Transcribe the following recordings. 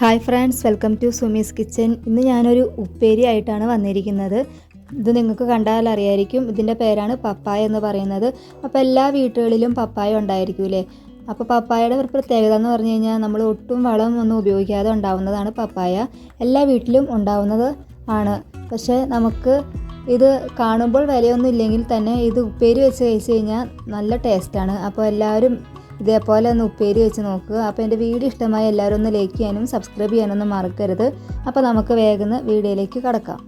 Hi friends welcome to Sumi's kitchen. ഇന്ന് ഞാനൊരു ഉപ്പേരി ആയിട്ടാണ് വന്നിരിക്കുന്നത്. ഇത് നിങ്ങൾക്ക് കണ്ടാൽ അറിയായിരിക്കും. ഇതിന്റെ പേരാണ് പപ്പായ എന്ന് പറയുന്നത്. അപ്പോൾ എല്ലാ വീട്ടുകളിലും പപ്പായ ഉണ്ടായിരിക്കൂലേ? അപ്പോൾ പപ്പായയുടെ ഒരു പ്രത്യേകത എന്ന് പറഞ്ഞു കഴിഞ്ഞാൽ നമ്മൾ ഒട്ടും വളം ഒന്നും ഉപയോഗിക്കാതെ ഉണ്ടാവുന്നതാണ് പപ്പായ. എല്ലാ വീട്ടിലും ഉണ്ടാവുന്നത് ആണ്. പക്ഷേ നമുക്ക് ഇത് കാണുമ്പോൾ വിലയൊന്നും ഇല്ലെങ്കിൽ തന്നെ ഇത് ഉപ്പേരി വെച്ച് കഴിച്ച് കഴിഞ്ഞാൽ നല്ല ടേസ്റ്റാണ് അപ്പോൾ എല്ലാവരും ഇതേപോലെ ഒന്ന് ഉപ്പേരി വെച്ച് നോക്കുക. അപ്പോൾ എന്റെ വീഡിയോ ഇഷ്ടമായ എല്ലാവരും ഒന്ന് ലൈക്ക് ചെയ്യാനും സബ്സ്ക്രൈബ് ചെയ്യാനൊന്നും മറക്കരുത്. അപ്പോൾ നമുക്ക് വേഗം വീഡിയോയിലേക്ക് കടക്കാം.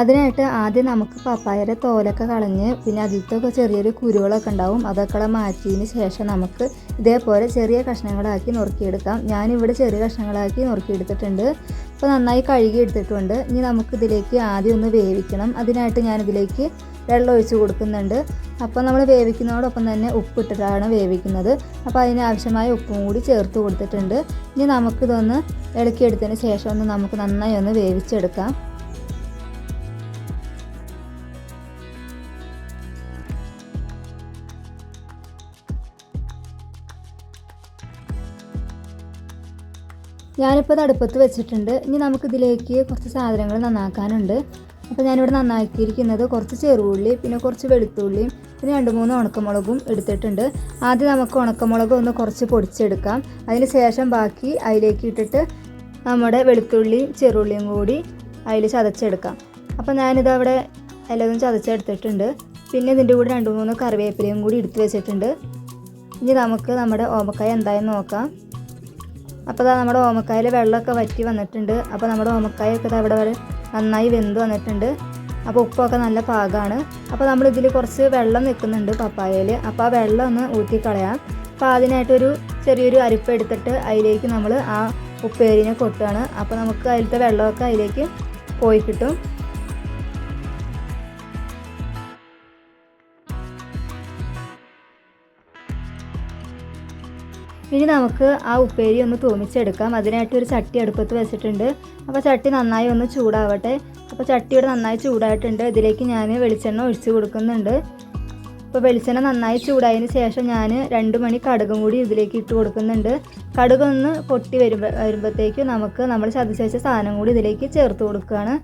അതിനായിട്ട് ആദ്യം നമുക്ക് പപ്പായയുടെ തോലൊക്കെ കളഞ്ഞ് പിന്നെ അതിലത്തൊക്കെ ചെറിയൊരു കുരുകളൊക്കെ ഉണ്ടാവും. അതൊക്കെ മാറ്റിയതിന് ശേഷം നമുക്ക് ഇതേപോലെ ചെറിയ കഷ്ണങ്ങളാക്കി നുറുക്കിയെടുക്കാം. ഞാനിവിടെ ചെറിയ കഷ്ണങ്ങളാക്കി നുറുക്കിയെടുത്തിട്ടുണ്ട്. അപ്പോൾ നന്നായി കഴുകി എടുത്തിട്ടുണ്ട്. ഇനി നമുക്ക് ഇതിലേക്ക് ആദ്യം ഒന്ന് വേവിക്കണം. അതിനായിട്ട് ഞാനിതിലേക്ക് വെള്ളം ഒഴിച്ച് കൊടുക്കുന്നുണ്ട്. അപ്പോൾ നമ്മൾ വേവിക്കുന്നതോടൊപ്പം തന്നെ ഉപ്പിട്ടിട്ടാണ് വേവിക്കുന്നത്. അപ്പോൾ അതിനാവശ്യമായ ഉപ്പും കൂടി ചേർത്ത് കൊടുത്തിട്ടുണ്ട്. ഇനി നമുക്കിതൊന്ന് ഇളക്കിയെടുത്തതിന് ശേഷം ഒന്ന് നമുക്ക് നന്നായി ഒന്ന് വേവിച്ചെടുക്കാം. ഞാനിപ്പോൾ ഇത് അടുപ്പത്ത് വെച്ചിട്ടുണ്ട്. ഇനി നമുക്കിതിലേക്ക് കുറച്ച് സാധനങ്ങൾ നന്നാക്കാനുണ്ട്. അപ്പോൾ ഞാനിവിടെ നന്നാക്കിയിരിക്കുന്നത് കുറച്ച് ചെറുള്ളി പിന്നെ കുറച്ച് വെളുത്തുള്ളിയും പിന്നെ രണ്ട് മൂന്ന് ഉണക്കമുളകും എടുത്തിട്ടുണ്ട്. ആദ്യം നമുക്ക് ഉണക്കമുളക് ഒന്ന് കുറച്ച് പൊടിച്ചെടുക്കാം. അതിന് ശേഷം ബാക്കി അതിലേക്ക് ഇട്ടിട്ട് നമ്മുടെ വെളുത്തുള്ളിയും ചെറുള്ളിയും കൂടി അതിൽ ചതച്ചെടുക്കാം. അപ്പോൾ ഞാനിത് അവിടെ എല്ലാതും ചതച്ചെടുത്തിട്ടുണ്ട്. പിന്നെ ഇതിന്റെ കൂടെ രണ്ട് മൂന്ന് കറിവേപ്പിലയും കൂടി എടുത്ത് വെച്ചിട്ടുണ്ട്. ഇനി നമുക്ക് നമ്മുടെ ഓമക്കായ എന്തായാലും നോക്കാം. അപ്പോൾ ദാ നമ്മുടെ ഓമക്കായിൽ വെള്ളമൊക്കെ വറ്റി വന്നിട്ടുണ്ട്. അപ്പോൾ നമ്മുടെ ഓമക്കായൊക്കെ ദാ ഇവിടെ വരെ നന്നായി വെന്ത് വന്നിട്ടുണ്ട്. അപ്പോൾ ഉപ്പൊക്കെ നല്ല പാകമാണ് അപ്പോൾ നമ്മൾ ഇതിൽ കുറച്ച് വെള്ളം നിൽക്കുന്നുണ്ട് പപ്പായയിൽ അപ്പോൾ ആ വെള്ളം ഒന്ന് ഊറ്റിക്കളയാം അപ്പോൾ അതിനായിട്ടൊരു ചെറിയൊരു അരിപ്പ് എടുത്തിട്ട് അതിലേക്ക് നമ്മൾ ആ ഉപ്പേരിനെ കൊട്ടുകയാണ് അപ്പോൾ നമുക്ക് അതിലത്തെ വെള്ളമൊക്കെ അതിലേക്ക് പോയി കിട്ടും. ഇനി നമുക്ക് ആ ഉപ്പേരി ഒന്ന് തൂമിച്ചെടുക്കാം. അതിനായിട്ട് ഒരു ചട്ടി അടുപ്പത്ത് വെച്ചിട്ടുണ്ട്. അപ്പോൾ ചട്ടി നന്നായി ഒന്ന് ചൂടാവട്ടെ. അപ്പോൾ ചട്ടിയുടെ നന്നായി ചൂടായിട്ടുണ്ട്. ഇതിലേക്ക് ഞാൻ വെളിച്ചെണ്ണ ഒഴിച്ചു കൊടുക്കുന്നുണ്ട്. അപ്പോൾ വെളിച്ചെണ്ണ നന്നായി ചൂടായതിന് ശേഷം ഞാൻ രണ്ട് മണി കടുകും കൂടി ഇതിലേക്ക് ഇട്ട് കൊടുക്കുന്നുണ്ട്. കടുകൊന്ന് പൊട്ടി വരുമ്പോൾ വരുമ്പോഴത്തേക്കും നമുക്ക് നമ്മൾ ചതച്ച് സാധനം കൂടി ഇതിലേക്ക് ചേർത്ത് കൊടുക്കുകയാണ്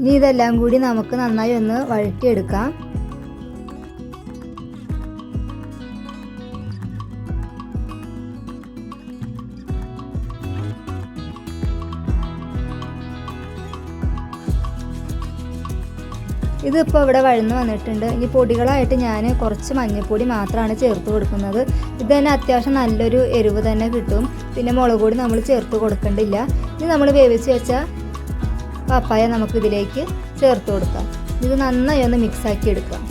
ഇനി ഇതെല്ലാം കൂടി നമുക്ക് നന്നായി ഒന്ന് വഴറ്റിയെടുക്കാം. ഇതിപ്പോൾ ഇവിടെ വഴന്ന് വന്നിട്ടുണ്ട്. ഈ പൊടികളായിട്ട് ഞാൻ കുറച്ച് മഞ്ഞൾപ്പൊടി മാത്രമാണ് ചേർത്ത് കൊടുക്കുന്നത്. ഇത് തന്നെ അത്യാവശ്യം നല്ലൊരു എരിവ് തന്നെ കിട്ടും. പിന്നെ മുളക് പൊടി നമ്മൾ ചേർത്ത് കൊടുക്കേണ്ടില്ല. ഇനി നമ്മൾ വേവിച്ച് വെച്ച പപ്പായ നമുക്ക് ഇതിലേക്ക് ചേർത്ത് കൊടുക്കാം. ഇത് നന്നായി ഒന്ന് മിക്സ് ആക്കി എടുക്കാം.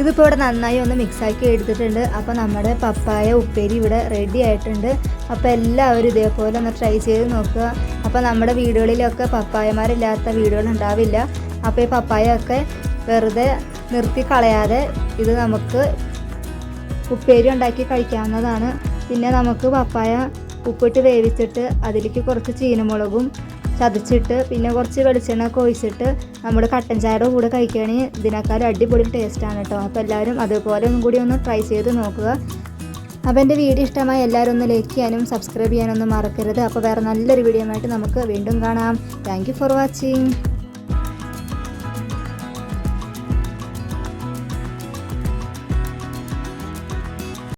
ഇതിപ്പോൾ ഇവിടെ നന്നായി ഒന്ന് മിക്സ് ആക്കി എടുത്തിട്ടുണ്ട്. അപ്പോൾ നമ്മുടെ പപ്പായ ഉപ്പേരി ഇവിടെ റെഡി ആയിട്ടുണ്ട്. അപ്പോൾ എല്ലാവരും ഇതേപോലെ ഒന്ന് ട്രൈ ചെയ്ത് നോക്കുക. അപ്പോൾ നമ്മുടെ വീടുകളിലൊക്കെ പപ്പായമാരില്ലാത്ത വീടുകൾ ഉണ്ടാവില്ല. അപ്പോൾ ഈ പപ്പായ ഒക്കെ വെറുതെ നിർത്തി കളയാതെ ഇത് നമുക്ക് ഉപ്പേരി ഉണ്ടാക്കി കഴിക്കാവുന്നതാണ്. പിന്നെ നമുക്ക് പപ്പായ ഉപ്പിട്ട് വേവിച്ചിട്ട് അതിലേക്ക് കുറച്ച് ചീനമുളകും ചതച്ചിട്ട് പിന്നെ കുറച്ച് വെളിച്ചെണ്ണ ഒഴിച്ചിട്ട് നമ്മൾ കട്ടൻ ചായയുടെ കൂടെ കഴിക്കുകയാണെങ്കിൽ ഇതിനേക്കാൾ അടിപൊളി ടേസ്റ്റാണ് കേട്ടോ. അപ്പോൾ എല്ലാവരും അതുപോലെ ഒന്നും കൂടി ഒന്ന് ട്രൈ ചെയ്ത് നോക്കുക. അപ്പോൾ എന്റെ വീഡിയോ ഇഷ്ടമായി എല്ലാവരും ഒന്ന് ലൈക്ക് ചെയ്യാനും സബ്സ്ക്രൈബ് ചെയ്യാനൊന്നും മറക്കരുത്. അപ്പോൾ വേറെ നല്ലൊരു വീഡിയോ ആയിട്ട് നമുക്ക് വീണ്ടും കാണാം. Thank for watching